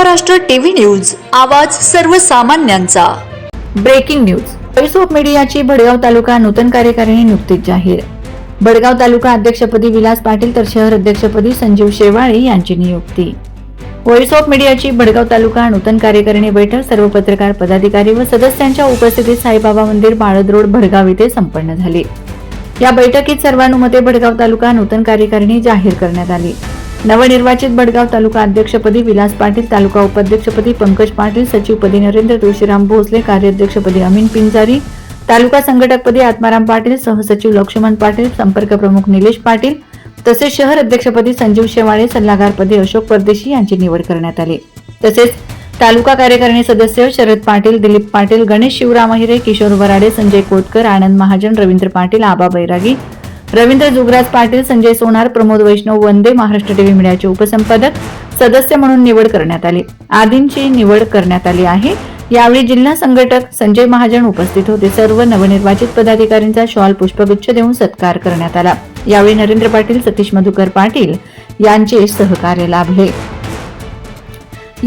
Maharashtra TV news आवाज सर्वसामान्यांचा. Breaking news. Voice of मीडियाची भडगाव तालुका नूतन कार्यकारिणी नुकतीच जाहीर. भडगाव तालुका अध्यक्षपदी विलास पाटील तर शहर अध्यक्षपदी संजीव शेवाळे यांची नियुक्ती. व्हॉइस ऑफ मीडियाची भडगाव तालुका नूतन कार्यकारिणी बैठक सर्व पत्रकार पदाधिकारी व सदस्यांच्या उपस्थितीत साईबाबा मंदिर बाळद रोड भडगाव येथे संपन्न झाली. या बैठकीत सर्वानुमते भडगाव तालुका नूतन कार्यकारिणी जाहीर करण्यात आली. नवनिर्वाचित बडगाव तालुका अध्यक्षपदी विलास पाटील तालुका उपाध्यक्षपदी पंकज पाटील सचिवपदी नरेंद्र तुळशीराम भोसले कार्याध्यक्षपदी अमीन पिंजारी तालुका संघटकपदी आत्माराम पाटील सहसचिव लक्ष्मण पाटील संपर्क प्रमुख निलेश पाटील तसेच शहर अध्यक्षपदी संजीव शेवाळे सल्लागारपदी अशोक परदेशी यांची निवड करण्यात आली. तसेच तालुका कार्यकारिणी सदस्य शरद पाटील दिलीप पाटील गणेश शिवराम अहिरे किशोर वराडे संजय कोतकर आनंद महाजन रवींद्र पाटील आबा बैरागी रवींद्र जुगराज पाटील संजय सोनार प्रमोद वैष्णव वंदे महाराष्ट्र टीव्ही मीडियाचे उपसंपादक सदस्य म्हणून निवड करण्यात आली. आदींची निवड करण्यात आली आहे. यावेळी जिल्हा संघटक संजय महाजन उपस्थित होते. सर्व नवनिर्वाचित पदाधिकाऱ्यांचा शॉल पुष्पगुच्छ देऊन सत्कार करण्यात आला. यावेळी नरेंद्र पाटील सतीश मधुकर पाटील यांचे सहकार्य लाभले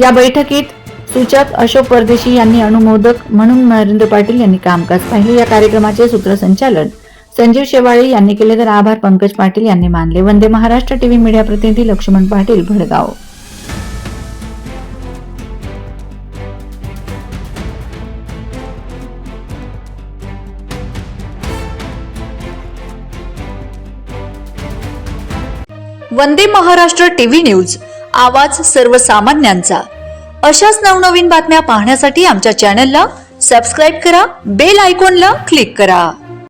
या बैठकीत सूचक अशोक परदेशी यांनी अनुमोदक म्हणून नरेंद्र पाटील यांनी कामकाज पाहिले. या कार्यक्रमाचे सूत्रसंचालन संजीव शेवाळे यांनी केले तर आभार. पंकज पाटील यांनी मानले. वंदे महाराष्ट्र टीव्ही मीडिया प्रतिनिधी लक्ष्मण पाटील भडगाव. वंदे महाराष्ट्र टीव्ही न्यूज आवाज सर्वसामान्यांचा. अशाच नवनवीन बातम्या पाहण्यासाठी आमच्या चॅनलला सबस्क्राईब करा बेल आयकॉनला क्लिक करा.